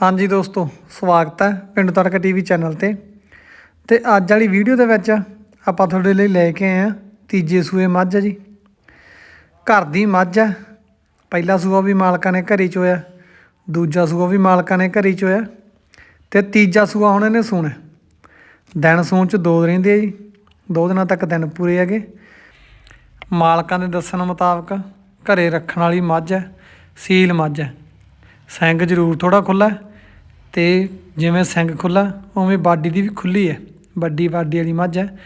ਹਾਂਜੀ ਦੋਸਤੋ, ਸਵਾਗਤ ਹੈ ਪਿੰਡ ਤੜਕਾ ਟੀਵੀ ਚੈਨਲ ਤੇ। ਤੇ ਅੱਜ ਵਾਲੀ ਵੀਡੀਓ ਦੇ ਵਿੱਚ ਆਪਾਂ ਤੁਹਾਡੇ ਲਈ ਲੈ ਕੇ ਆਏ ਆ ਤੀਜੇ ਸੂਏ ਮੱਝ ਆ ਜੀ। ਘਰ ਦੀ ਮੱਝ ਹੈ ਪਹਿਲਾ ਸੂਆ ਵੀ ਮਾਲਕਾਂ ਨੇ ਘਰੇ ਚੋਇਆ, ਦੂਜਾ ਸੂਆ ਵੀ ਮਾਲਕਾਂ ਨੇ ਘਰੇ ਚੋਇਆ ਤੇ ਤੀਜਾ ਸੂਆ ਹੁਣ ਇਹਨੇ ਸੂਣਾ ਦਿਨ ਸੂਣ ਚ ਦੋ ਰਹਿੰਦੇ ਆ ਜੀ, ਦੋ ਦਿਨਾਂ ਤੱਕ ਦਿਨ ਪੂਰੇ ਹੈਗੇ। ਮਾਲਕਾਂ ਦੇ ਦੱਸਣ ਮੁਤਾਬਕ ਘਰੇ ਰੱਖਣ ਵਾਲੀ ਮੱਝ ਹੈ ਸੀਲ ਮੱਝ ਹੈ ਸਿੰਗ ਜ਼ਰੂਰ ਥੋੜਾ ਖੁੱਲਾ ਅਤੇ ਜਿਵੇਂ ਸਿੰਗ ਖੁੱਲ੍ਹਾ, ਉਵੇਂ ਬਾਡੀ ਦੀ ਵੀ ਖੁੱਲ੍ਹੀ ਹੈ। ਵੱਡੀ ਬਾਡੀ ਵਾਲੀ ਮੱਝ ਹੈ।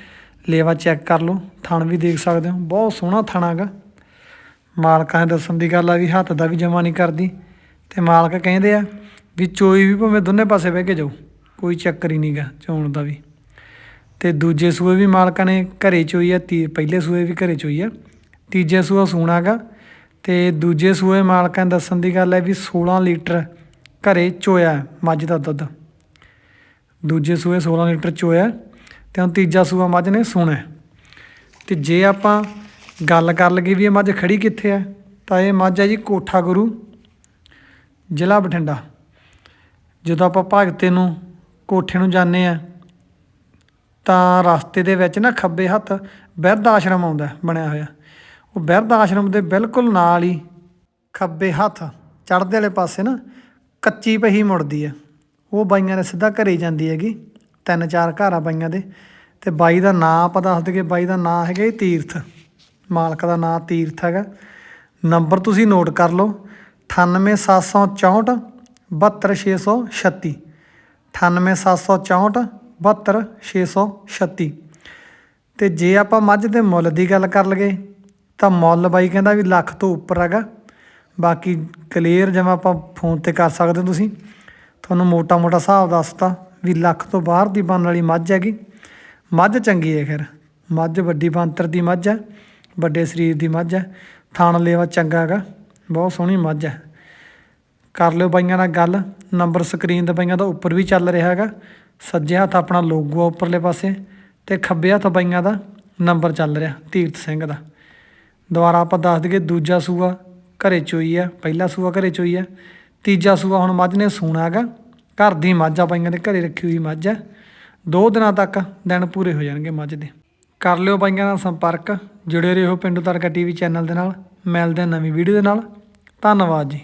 ਲੇਵਾ ਚੈੱਕ ਕਰ ਲਓ, ਥਣ ਵੀ ਦੇਖ ਸਕਦੇ ਹੋ। ਬਹੁਤ ਸੋਹਣਾ ਥਣ ਹੈਗਾ। ਮਾਲਕਾਂ ਨੇ ਦੱਸਣ ਦੀ ਗੱਲ ਆ ਵੀ ਹੱਥ ਦਾ ਵੀ ਜਮਾ ਨਹੀਂ ਕਰਦੀ। ਤੇ ਮਾਲਕ ਕਹਿੰਦੇ ਆ ਵੀ ਚੋਈ ਵੀ ਭਾਵੇਂ ਦੋਨੇ ਪਾਸੇ ਬਹਿ ਕੇ ਜਾਓ, ਕੋਈ ਚੱਕਰ ਹੀ ਨਹੀਂਗਾ ਚੋਣ ਦਾ ਵੀ। ਤੇ ਦੂਜੇ ਸੂਏ ਵੀ ਮਾਲਕਾਂ ਨੇ ਘਰੇ ਚੋਈ ਆ, ਤੀ ਪਹਿਲੇ ਸੂਏ ਵੀ ਘਰੇ ਚੋਈ ਆ। ਤੀਜੇ ਸੂਆ ਸੂਣਾਗਾ ਤੇ ਦੂਜੇ ਸੂਏ ਮਾਲਕਾਂ ਨੇ ਦੱਸਣ ਦੀ ਗੱਲ ਹੈ ਵੀ 16 ਲੀਟਰ ਘਰੇ ਚੋਇਆ ਮੱਝ ਦਾ ਦੁੱਧ। ਦੂਜੇ ਸੂਏ 16 ਲੀਟਰ ਚੋਇਆ ਤੇ ਹੁਣ ਤੀਜਾ ਸੂਆ ਮੱਝ ਨੇ ਸੂਣਾ ਹੈ। ਤੇ ਜੇ ਆਪਾਂ ਗੱਲ ਕਰ ਲਈਏ ਵੀ ਇਹ ਮੱਝ ਖੜੀ ਕਿੱਥੇ ਹੈ, ਤਾਂ ਇਹ ਮੱਝ ਹੈ ਜੀ ਕੋਠਾ ਗੁਰੂ, ਜ਼ਿਲ੍ਹਾ ਬਠਿੰਡਾ। ਜਦੋਂ ਆਪਾਂ ਭਗਤੇ ਨੂੰ ਕੋਠੇ ਨੂੰ ਜਾਂਦੇ ਆ ਤਾਂ ਰਸਤੇ ਦੇ ਵਿੱਚ ਨਾ ਖੱਬੇ ਹੱਥ ਬਿਰਧ ਆਸ਼ਰਮ ਆਉਂਦਾ ਬਣਿਆ ਹੋਇਆ। ਉਹ ਬਿਰਧ ਆਸ਼ਰਮ ਦੇ ਬਿਲਕੁਲ ਨਾਲ ਹੀ ਖੱਬੇ ਹੱਥ ਚੜ੍ਹਦੇ ਵਾਲੇ ਪਾਸੇ ਨਾ ਕੱਚੀ ਪਹੀ ਮੁੜਦੀ ਆ। ਉਹ ਬਾਈਆਂ ਦੇ ਸਿੱਧਾ ਘਰੇ ਜਾਂਦੀ ਹੈਗੀ, ਤਿੰਨ ਚਾਰ ਘਰ ਆ ਬਾਈਆਂ ਦੇ। ਤੇ ਬਾਈ ਦਾ ਨਾਂ ਆਪਾਂ ਦੱਸ ਦਈਏ, ਬਾਈ ਦਾ ਨਾਂ ਹੈਗਾ ਜੀ ਤੀਰਥ। ਮਾਲਕ ਦਾ ਨਾਂ ਤੀਰਥ ਹੈਗਾ। ਨੰਬਰ ਤੁਸੀਂ ਨੋਟ ਕਰ ਲਓ 98764 72636 98764 72636 ਤੇ ਜੇ ਆਪਾਂ ਮੱਝ ਦੇ ਮੁੱਲ ਦੀ ਗੱਲ ਕਰ ਲਈਏ, ਤਾਂ ਮੁੱਲ ਬਾਈ ਕਹਿੰਦਾ ਵੀ ਲੱਖ ਤੋਂ ਉੱਪਰ ਹੈਗਾ। ਬਾਕੀ ਕਲੀਅਰ ਜਿਵੇਂ ਆਪਾਂ ਫੋਨ ਤੇ ਕਰ ਸਕਦੇ ਹੋ ਤੁਸੀਂ, ਤੁਹਾਨੂੰ ਮੋਟਾ ਮੋਟਾ ਹਿਸਾਬ ਦੱਸਤਾ ਵੀ ਲੱਖ ਤੋਂ ਬਾਹਰ ਦੀ ਬਣਨ ਵਾਲੀ ਮੱਝ ਹੈਗੀ। ਮੱਝ ਚੰਗੀ ਹੈ ਖੈਰ, ਮੱਝ ਵੱਡੀ ਬੰਤਰ ਦੀ ਮੱਝ ਹੈ, ਵੱਡੇ ਸਰੀਰ ਦੀ ਮੱਝ ਹੈ, ਥਾਣ ਲੇਵਾ ਚੰਗਾ ਹੈਗਾ, ਬਹੁਤ ਸੋਹਣੀ ਮੱਝ ਹੈ। ਕਰ ਲਿਓ ਬਾਈਆਂ ਨਾਲ ਗੱਲ, ਨੰਬਰ ਸਕਰੀਨ ਤੇ ਬਾਈਆਂ ਦਾ ਉੱਪਰ ਵੀ ਚੱਲ ਰਿਹਾ ਹੈਗਾ, ਸੱਜੇ ਹੱਥ ਆਪਣਾ ਲੋਗੋ ਆ ਉੱਪਰਲੇ ਪਾਸੇ ਤੇ ਖੱਬੇ ਹੱਥ ਬਾਈਆਂ ਦਾ ਨੰਬਰ ਚੱਲ ਰਿਹਾ ਤੀਰਥ ਸਿੰਘ ਦਾ। ਦੁਬਾਰਾ ਆਪਾਂ ਦੱਸ ਦਈਏ ਦੂਜਾ ਸੂਆ ਘਰੇ ਚੋਈ ਆ, ਪਹਿਲਾ ਸੂਆ ਘਰੇ ਚੋਈ ਆ, ਤੀਜਾ ਸੂਆ ਹੁਣ ਮੱਝ ਨੇ ਸੂਣਾ ਹੈਗਾ, ਘਰ ਦੀ ਮੱਝ ਆ ਬਾਈਆਂ ਦੇ ਘਰੇ ਰੱਖੀ ਹੋਈ ਮੱਝ ਹੈ ਦੋ ਦਿਨਾਂ ਤੱਕ ਦਿਨ ਪੂਰੇ ਹੋ ਜਾਣਗੇ ਮੱਝ ਦੇ। ਕਰ ਲਿਓ ਬਾਈਆਂ ਨਾਲ ਸੰਪਰਕ, ਜੁੜੇ ਰਹੋ ਪਿੰਡੂ ਤਰਕਾ ਟੀਵੀ ਚੈਨਲ ਦੇ ਨਾਲ, ਮਿਲਦੇ ਨਵੀਂ ਵੀਡੀਓ ਦੇ ਨਾਲ, ਧੰਨਵਾਦ ਜੀ।